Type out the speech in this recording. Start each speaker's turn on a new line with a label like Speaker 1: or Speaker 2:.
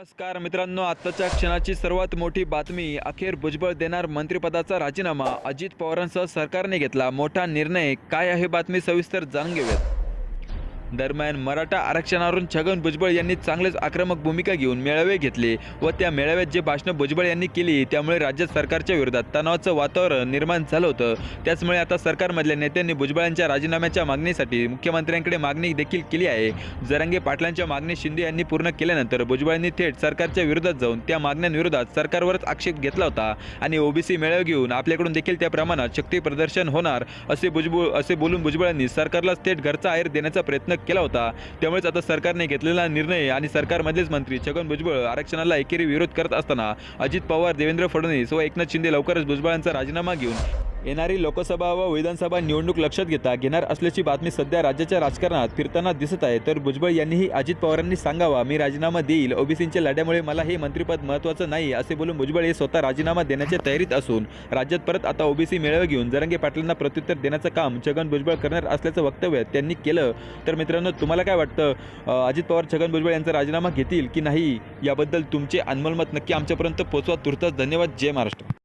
Speaker 1: नमस्कार मित्रांनो आत्ताच्या क्षणाची सर्वात मोठी बातमी अखेर भुजबळ देणार मंत्रिपदाचा राजीनामा अजित पवारांसह सरकारने घेतला मोठा निर्णय काय आहे बातमी सविस्तर जाणून घेऊयात. दरम्यान मराठा आरक्षणावरून छगन भुजबळ यांनी चांगलेच आक्रमक भूमिका घेऊन मेळावे घेतले व त्या मेळाव्यात जे भाषणं भुजबळ यांनी केली त्यामुळे राज्यात सरकारच्या विरोधात तणावाचं वातावरण निर्माण झालं होतं. त्याचमुळे आता सरकारमधल्या नेत्यांनी भुजबळांच्या राजीनाम्याच्या मागणीसाठी मुख्यमंत्र्यांकडे मागणी देखील केली आहे. जरांगे पाटलांच्या मागणी शिंदे यांनी पूर्ण केल्यानंतर भुजबळांनी थेट सरकारच्या विरोधात जाऊन त्या मागण्यांविरोधात सरकारवरच आक्षेप घेतला होता आणि ओबीसी मेळावे घेऊन आपल्याकडून देखील त्या प्रमाणात शक्ती प्रदर्शन होणार असे भुजबळ असे बोलून भुजबळांनी सरकारलाच थेट घरचा आहेर देण्याचा प्रयत्न केला होता. त्यामुळेच आता सरकारने घेतलेला निर्णय आणि सरकारमधलेच मंत्री छगन भुजबळ आरक्षणाला एकेरी विरोध करत असताना अजित पवार देवेंद्र फडणवीस व एकनाथ शिंदे लवकरच भुजबळांचा राजीनामा घेऊन येणारी लोकसभा व विधानसभा निवडणूक लक्षात घेता घेणार असल्याची बातमी सध्या राज्याच्या राजकारणात फिरताना दिसत आहे. तर भुजबळ यांनीही अजित पवारांनी सांगावा मी राजीनामा देईल. ओबीसींच्या लढ्यामुळे मला हे मंत्रिपद महत्त्वाचं नाही असे बोलून भुजबळ हे स्वतः राजीनामा देण्याच्या तयारीत असून राज्यात परत आता ओबीसी मेळावे घेऊन जरंगे पाटलांना प्रत्युत्तर देण्याचं काम छगन भुजबळ करणार असल्याचं वक्तव्य त्यांनी केलं. तर मित्रांनो तुम्हाला काय वाटतं? अजित पवार छगन भुजबळ यांचा राजीनामा घेतील की नाही? याबद्दल तुमचे अनमोल मत नक्की आमच्यापर्यंत पोहोचवा. तुर्तास धन्यवाद. जय महाराष्ट्र.